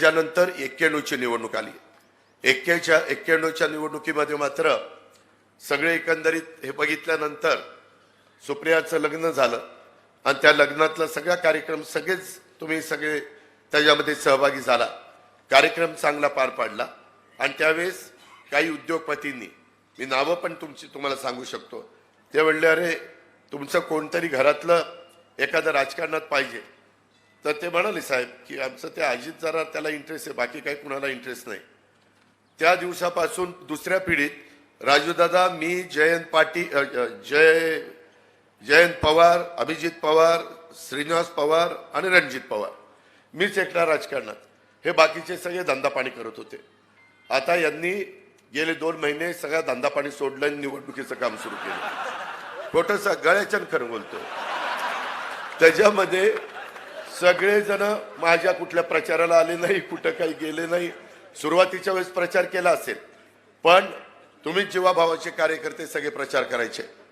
त्याच्यानंतर एक्क्याण्णवची निवडणूक आली. एक्क्याच्या एक्क्याण्णवच्या निवडणुकीमध्ये मात्र सगळे एकंदरीत हे बघितल्यानंतर सुप्रियाचं लग्न झालं. आणि त्या लग्नातला सगळा कार्यक्रम सगळेच तुम्ही सगळे त्याच्यामध्ये सहभागी झाला. कार्यक्रम चांगला पार पाडला. आणि त्यावेळेस काही उद्योगपतींनी मी नावं पण तुमची तुम्हाला सांगू शकतो. ते म्हणले अरे तुमचं कोणतरी घरातलं एखादं राजकारणात पाहिजे. तर ते म्हणाले साहेब की आमचं ते अजित जरा त्याला इंटरेस्ट आहे बाकी काही कुणाला इंटरेस्ट नाही. त्या दिवसापासून दुसऱ्या पिढीत राजूदादा मी जयंत पाटील जय जयंत पवार अभिजित पवार श्रीनिवास पवार आणि रणजित पवार. मीच एकटा राजकारणात. हे बाकीचे सगळे धंदा पाणी करत होते. आता यांनी गेले दोन महिने सगळा धंदा पाणी सोडलं आणि निवडणुकीचं काम सुरू केलं. खोटं सगळ्याच्यानं खरं बोलतो त्याच्यामध्ये सगळेजण माझ्या कुठल्या प्रचाराला आले नाही कुठं काही गेले नाही. सुरुवातीच्या वेळेस प्रचार केला असेल पण तुम्ही जीवाभावाचे कार्यकर्ते सगळे प्रचार करायचे.